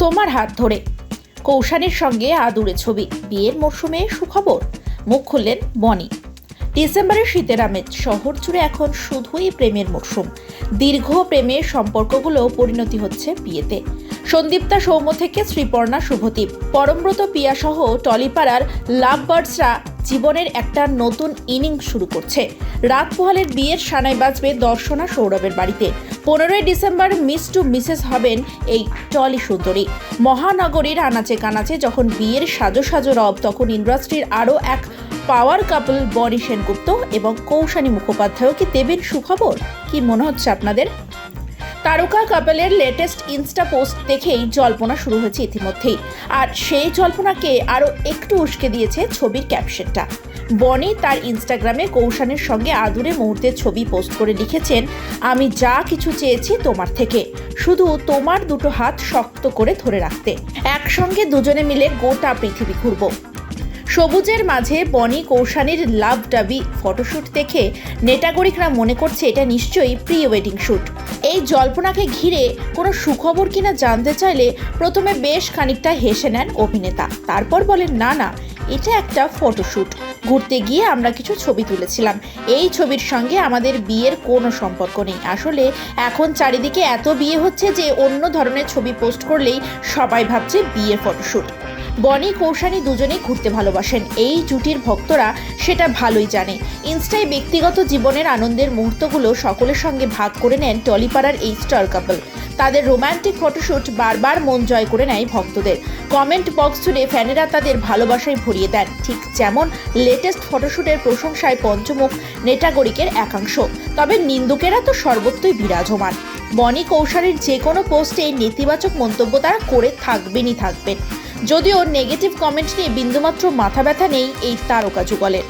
তোমার হাত ধরে। কৌশানের সঙ্গে আদুরে ছবি। বিয়ের মরশুমে সুখবর। মুখ খুললেন বনি। ডিসেম্বরের শীতের আমেজ। শহর জুড়ে এখন শুধুই প্রেমের মরশুম। দীর্ঘ প্রেমের সম্পর্কগুলো পরিণতি হচ্ছে বিয়েতে। সন্দীপ্তা সৌম্য থেকে শ্রীপর্ণা শুভদীপ। পরমব্রত, পিয়াসহ টলিপাড়ার লাভ বার্ডসরা জীবনের একটা নতুন ইনিংস শুরু করছে। রাত পোহালের বিয়ের সানাই বাজবে দর্শনা সৌরভের বাড়িতে। পনেরোই ডিসেম্বর মিস টু মিসেস হবেন এই টলি সুন্দরী। মহানগরীর আনাচে কানাচে যখন বিয়ের সাজো সাজো রব, তখন ইন্ডাস্ট্রির আরও এক পাওয়ার কাপল বনি সেনগুপ্ত এবং কৌশানী মুখোপাধ্যায়ও কি দেবেন সুখবর? কি মনে হচ্ছে আপনাদের? তারকা কাপলের লেটেস্ট ইনস্টা পোস্ট দেখেই জল্পনা শুরু হয়েছে ইতিমধ্যেই। আর সেই জল্পনাকে আরও একটু উস্কে দিয়েছে ছবির ক্যাপশনটা বনি তার ইনস্টাগ্রামে কৌশানের সঙ্গে আদুরে মুহূর্তের ছবি পোস্ট করে লিখেছেন, আমি যা কিছু চেয়েছি তোমার থেকে। শুধু তোমার দুটো হাত শক্ত করে ধরে রাখতে। একসঙ্গে দুজনে মিলে গোটা পৃথিবী ঘুরবো। সবুজের মাঝে বনি কৌশানির লাভ ডাবি ফটোশ্যুট দেখে নেটাগরিকরা মনে করছে এটা নিশ্চয়ই প্রি ওয়েডিং শ্যুট এই জল্পনাকে ঘিরে কোনো সুখবর কিনা জানতে চাইলে প্রথমে বেশ খানিকটা হেসে নেন অভিনেতা। তারপর বলেন, না না, এটা একটা ফটোশ্যুট ঘুরতে গিয়ে আমরা কিছু ছবি তুলেছিলাম। এই ছবির সঙ্গে আমাদের বিয়ের কোনো সম্পর্ক নেই। আসলে এখন চারিদিকে এত বিয়ে হচ্ছে যে অন্য ধরনের ছবি পোস্ট করলেই সবাই ভাবছে বিয়ের ফটোশ্যুট বনি, কৌশানী দুজনেই ঘুরতে ভালোবাসেন। এই জুটির ভক্তরা সেটা ভালোই জানে। ইনস্টায় ব্যক্তিগত জীবনের আনন্দের মুহূর্তগুলো সকলের সঙ্গে ভাগ করে নেন টলিপাড়ার এই স্টার কাপল। তাদের রোমান্টিক ফটোশ্যুট বারবার মন জয় করে নেয় ভক্তদের। কমেন্ট বক্স জুড়ে ফ্যানেরা তাদের ভালোবাসায় ভরিয়ে দেন। ঠিক যেমন লেটেস্ট ফটোশুটের প্রশংসায় পঞ্চমুখ নেটাগরিকের একাংশ। তবে নিন্দুকেরা তো সর্বত্রই বিরাজমান। বনি কৌশালীর যে কোনো পোস্টে নেতিবাচক মন্তব্য তারা করে থাকবেনই থাকবেন। যদিও নেগেটিভ কমেন্ট নিয়ে বিন্দুমাত্র মাথা ব্যথা নেই এই তারকা যুগলের।